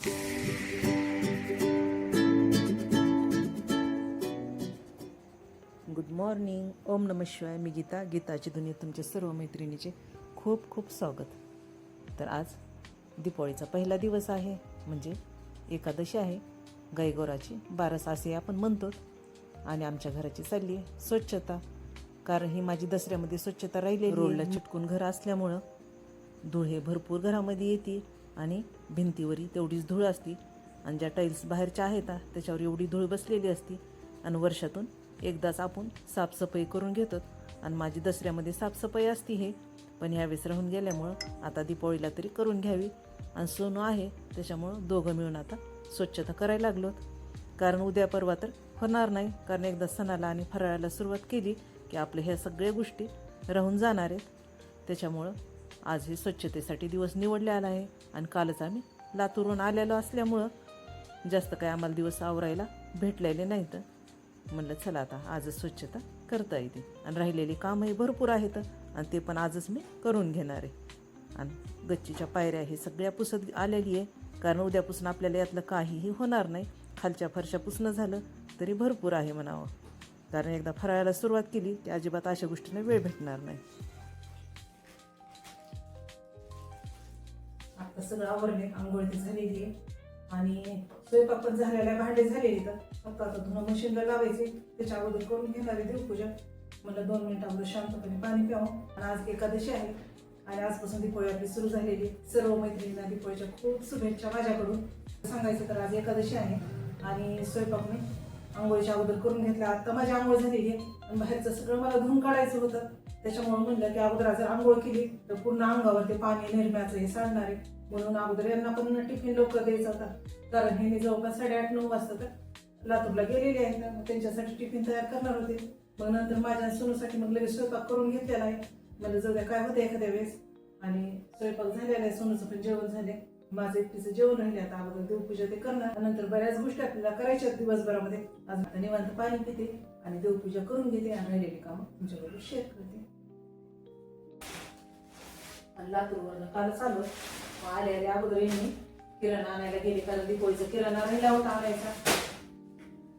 Good morning ओम नम शिवाय. मी गीता. गीताची दुनिया तुमच्या सर्व मैत्रिणीचे खूप खूप स्वागत. तर आज दीपावळीचा पहिला दिवस आहे. म्हणजे एकादशी आहे. गायगोराची बारस असे आपण म्हणतो आणि आमच्या घराची चालली आहे. स्वच्छता. कारण ही माझी दसऱ्यामध्ये स्वच्छता राहिली रोडला चिटकून घर असल्यामुळं धुळे भरपूर घरामध्ये येते. आणि भिंतीवरही तेवढीच धूळ असती. आणि ज्या टाईल्स बाहेरच्या आहेत त्याच्यावर एवढी धूळ बसलेली असती. आणि वर्षातून एकदाच आपण साफसफाई करून घेतो. आणि माझी दसऱ्यामध्ये साफसफाई असती हे. पण ह्यावेळेस राहून गेल्यामुळं आता दीपावळीला तरी करून घ्यावी. आणि सोनू आहे त्याच्यामुळं दोघं मिळून आता स्वच्छता करायला लागलोत. कारण उद्या परवा तर होणार नाही. कारण एकदा सणाला आणि फराळाला सुरुवात केली की आपल्या ह्या सगळ्या गोष्टी राहून जाणार आहेत. त्याच्यामुळं आज हे स्वच्छतेसाठी दिवस निवडले आला आहे. आणि कालच आम्ही लातूरहून आलेलो असल्यामुळं जास्त काय आम्हाला दिवस आवरायला भेटलेले नाहीत. म्हणलं चला आता आजच स्वच्छता करता येते. आणि राहिलेली कामही भरपूर आहेत आणि ते पण आजच मी करून घेणार आहे. आणि गच्चीच्या पायऱ्या हे सगळ्या पुसत आलेली आहे. कारण उद्यापासून आपल्याला यातलं काहीही होणार नाही. खालच्या फरशा पुसणं झालं तरी भरपूर आहे म्हणावं. कारण एकदा फरायला सुरुवात केली की अजिबात अशा गोष्टीने वेळ भेटणार नाही. आता सगळं आवरले आंघोळ ती झालेली. आहे आणि स्वयंपाक पण झालेला भांडे झालेली तर फक्त आता धुणं मशीनला लावायचे. त्याच्या अगोदर करून घेणार आहे देवपूजा मला दोन मिनिट अगोदर शांतपणे पाणी प्यावं. आणि आज एकादशी आहे. आणि आजपासून दीपोळी आपली सुरू झालेली. सर्व मैत्रिणींना दीपोळीच्या खूप शुभेच्छा माझ्याकडून. सांगायचं तर आज एकादशी आहे. आणि स्वयंपाक मी आंघोळीच्या अगोदर करून घेतला. आता माझी आंघोळ झालेली आहे. बाहेरचं सगळं मला धुवून काढायचं होतं. त्याच्यामुळे म्हणलं की अगोदर जर आंघोळ केली तर पूर्ण अंगावर ते पाणी निर्म्याचं हे सांडणार. आहे म्हणून अगोदर यांना पण टिफिन लवकर द्यायचा होता. कारण हे जवळपास साडेआठ नऊ वाजता तर लातूरला गेलेले आहेत ना मग त्यांच्यासाठी टिफिन तयार करणार होते. मग नंतर माझ्या सोनूसाठी मग लगेच स्वयंपाक करून घेतलेला आहे. मला जाऊ द्या काय होतं एखाद्या वेळेस? आणि स्वयंपाक झालेला आहे सोनूचं पण जेवण झाले माझं एकटीचं जेवण राहिले आता अगोदर देवपूजा ते करणार. नंतर बऱ्याच गोष्टी आपल्याला करायच्या दिवसभरामध्ये. आज आता निवांत पाणी पिते आणि देवपूजा करून घेते आणि राहिलेली कामं तुमच्याबरोबर शेअर करते. आणि लातूरवरनं काल चालू आले आले अगोदर यांनी किराणा आणायला गेले कारण दिपोळीचा किराणा राहिला होता आणायचा.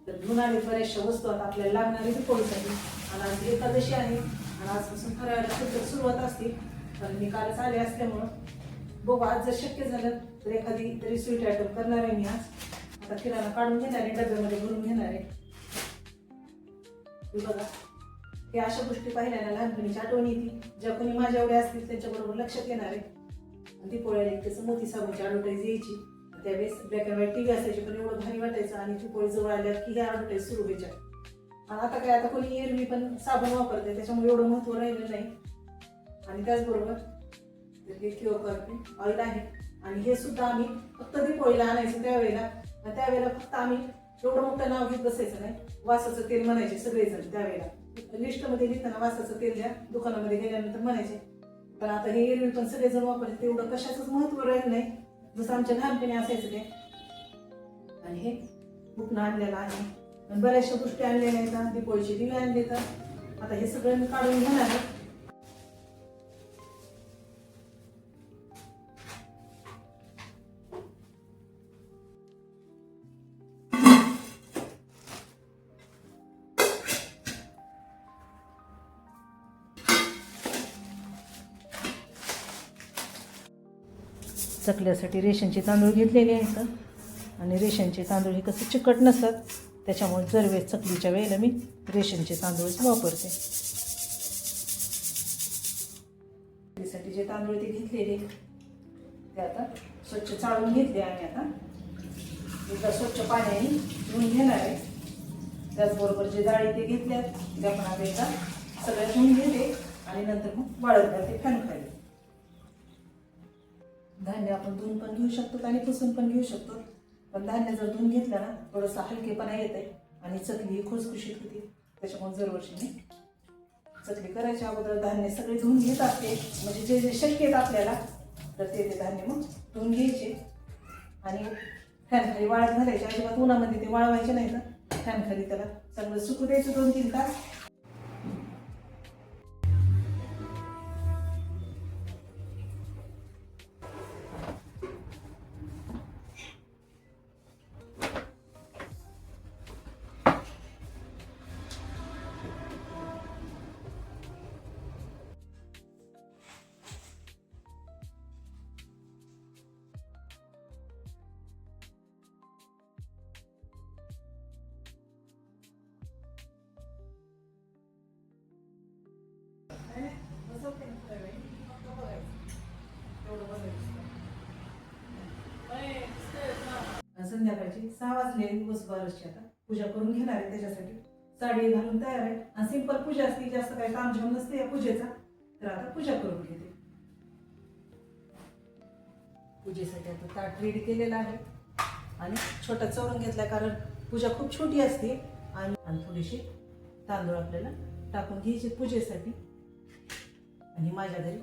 तर घेऊन आले बऱ्याचशा वस्तू आता आपल्याला लागणार आहे आणि आज एकादशी आहे आणि आजपासून फराळाला सुद्धा सुरुवात असते. कारण मी कालच आले असल्यामुळं बघू आज जर शक्य झालं तर एखादी तरी स्वीट आयटम करणार आहे मी आज. आता किराणा काढून घेणार आहे डब्यामध्ये भरून घेणार आहे. बघा हे अशा गोष्टी पाहिल्याला लहानपणीची आठवण येते. ज्या कोणी माझ्या एवढ्या असतील त्यांच्याबरोबर लक्षात येणार आहे. आणि दीपोळ्याला एक त्याचं मोती साबूची ॲडव्हर्टाईज यायची त्यावेळेस ब्लॅक अँड व्हाईट टीव्ही असायची पण एवढं भारी वाटायचं. आणि दीपोळी जवळ आल्या की ह्या ॲडव्हर्टाईज सुरू व्हायच्या. आणि आता काय आता कोणी एरवी पण साबण वापरते त्याच्यामुळे एवढं महत्त्व राहिलं नाही. आणि त्याचबरोबर तर हे ऑइल आहे आणि हे सुद्धा आम्ही फक्त दीपोळीला आणायचं त्यावेळेला. आणि त्यावेळेला फक्त आम्ही एवढं मोठं नाव घेत बसायचं नाही. वासाचं तेल म्हणायचे सगळेजण त्यावेळेला. लिस्टमध्ये लिहिताना वासाचं तेल द्या दुकानामध्ये गेल्यानंतर म्हणायचे. पण आता हे एरवी पण सगळेजण वापरले. तेवढं कशाचंच महत्त्व राहिलं नाही. जसं आमच्या लहानपणी असायचं ते. आणि हे बुकनं आणलेलं आहे? आणि बऱ्याचशा गोष्टी आणलेल्या आहेत. दीपोळीचे दिवे आणले तर आता हे सगळं मी काढून घेणार आहे. चकल्यासाठी रेशनचे तांदूळ घेतलेले आहेत. आणि रेशनचे तांदूळ हे कसं चिकट नसतात त्याच्यामुळे दरवेळेस चकलीच्या वेळेला मी रेशनचे तांदूळच वापरते. चकलीसाठी जे तांदूळ ते घेतलेले ते आता स्वच्छ चाळून घेतले आम्ही आता. एकदा स्वच्छ पाण्याने धुवून घेणार आहे. त्याचबरोबर जे डाळी ते घेतल्यात ते आपण आता एकदा सगळ्या धुवून घेते आणि नंतर मग वाळत घालते फॅन खाली. धान्य आपण धुवून पण घेऊ शकतो आणि पुसून पण घेऊ शकतो. पण धान्य जर धुवून घेतलं ना थोडंसं हलकेपणा येते आणि चकली ही खुसखुशीत होती. त्याच्यामुळे दरवर्षी मी चकली करायच्या अगोदर धान्य सगळे धुवून घेत असते. म्हणजे जे जे शक्य आहेत आपल्याला तर ते ते धान्य मग धुवून घ्यायचे. आणि फॅन खाली वाळत घालायचे. अजिबात उन्हामध्ये ते वाळवायचे नाही तर फॅन खाली त्याला चांगलं सुकू द्यायचं दोन तीन तास. संध्याकाळची सहा वाजले दिवसभराची आता. पूजा करून घेणार आहे त्याच्यासाठी. साडी घालून तयार आहे. आणि सिंपल पूजा असते जास्त काही तामझाम नसते या पूजेचा. तर आता पूजा करून घेते. पूजेसाठी आता ताट रेडी केलेला आहे. आणि छोटा चौरंग घेतलाय कारण पूजा खूप छोटी असते. आणि आणि थोडीशी तांदूळ आपल्याला टाकून घ्यायचे पूजेसाठी. आणि माझ्या घरी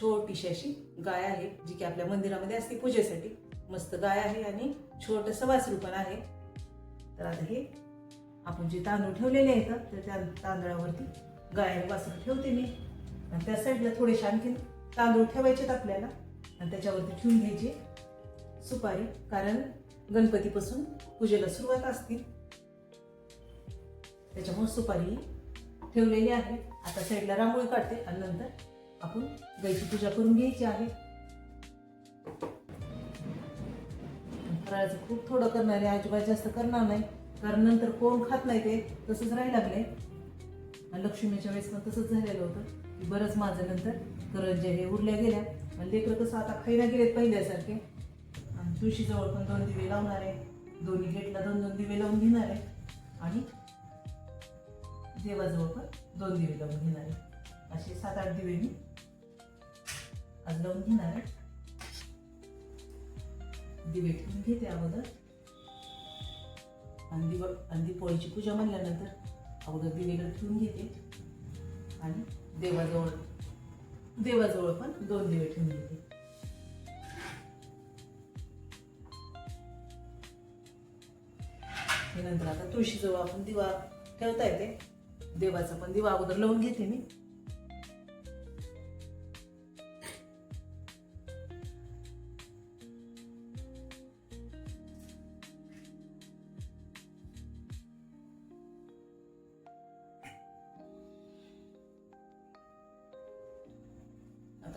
छोटीशी अशी गाय आहे जी की आपल्या मंदिरामध्ये असते पूजेसाठी. मस्त गाय आहे आणि छोटंसं वासरू पण आहे. तर आता हे आपण जे तांदूळ ठेवलेले आहेत तर त्या तांदळावरती गाय वासरू ठेवते मी. आणि त्या साईडला थोडेसे आणखीन तांदूळ ठेवायचेत आपल्याला. आणि त्याच्यावरती ठेवून घ्यायची सुपारी कारण गणपतीपासून पूजेला सुरुवात असते. त्याच्यामुळे सुपारी ठेवलेली आहे. आता साईडला रांगोळी काढते आणि नंतर आपण गाईची पूजा करून घ्यायची आहे. फराळाचं खूप थोडं करणार आहे. अजिबात जास्त करणार नाही. कारण नंतर कोण खात नाही ते तसंच राहायला लागले. लक्ष्मीच्या वेळेस पण तसंच झालेलं होतं. की बरंच माझं नंतर करंज्या हे उरल्या गेल्या. आणि लेकरं कसं आता खाईना गेलेत पहिल्यासारखे. आणि तुळशीजवळ पण दोन दिवे लावणार आहे. दोन्ही गेटला दोन दोन दिवे लावून घेणार आहे. आणि देवाजवळ पण दोन दिवे लावून घेणार आहे. असे सात आठ दिवे मी आज लावून घेणार आहे. दिवे ठेवून घेते अगोदर. आणि दिवा आणि पूजा म्हणल्यानंतर अगोदर दिवेकडे ठेवून घेते. आणि देवाजवळ देवाजवळ पण दोन दिवे ठेवून घेते. नंतर आता तुळशीजवळ आपण दिवा ठेवता येते. देवाचा पण दिवा अगोदर लावून घेते मी.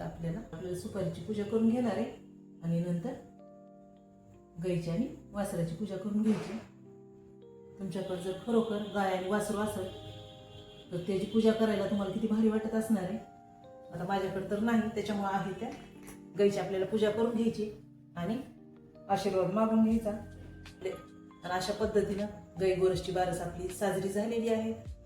आपल्याला आपल्याला सुपारीची पूजा करून घेणार आहे. आणि नंतर गाईची आणि वासराची पूजा करून घ्यायची. तुमच्याकडे जर खरोखर गाय आणि वासरू असेल तर त्याची पूजा करायला तुम्हाला किती भारी वाटत असणार आहे? आता माझ्याकडे तर नाही त्याच्यामुळे आहे त्या. गाईची आपल्याला पूजा करून घ्यायची आणि आशीर्वाद मागून घ्यायचा. आणि अशा पद्धतीनं गाई गोरसची बारस आपली साजरी झालेली आहे.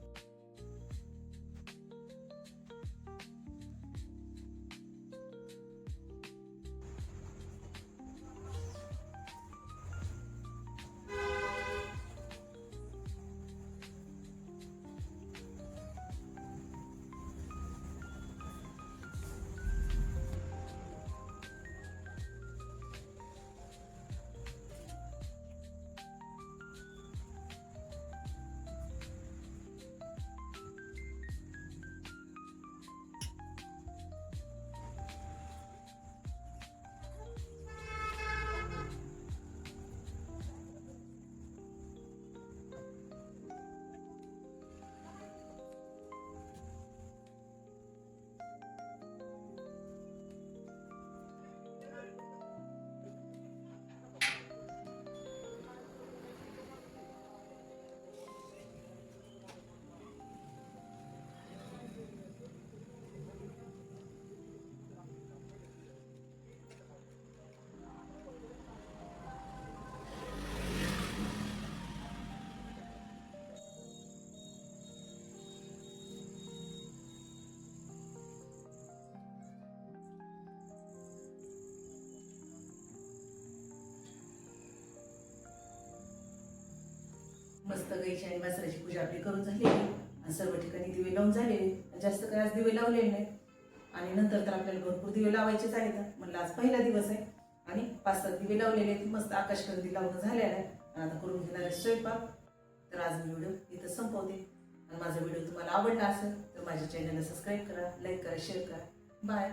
मस्त गाईची आणि वासराची पूजा आपली करून झालेली आणि सर्व ठिकाणी दिवे लावून झालेले जास्त काय आज दिवे लावलेले नाही आणि नंतर तर आपल्याला भरपूर दिवे लावायचेच आहेत. म्हणलं आज पहिला दिवस आहे. आणि पाच सात दिवे लावलेले आहेत. मस्त आकाशकंदी लावून झालेलं आहे. आणि आता करून घेणार आहे स्वयंपाक. तर आज मी व्हिडिओ इथं संपवते. आणि माझा व्हिडिओ तुम्हाला आवडला असेल तर माझ्या चॅनलला सबस्क्राईब करा लाईक करा शेअर करा. बाय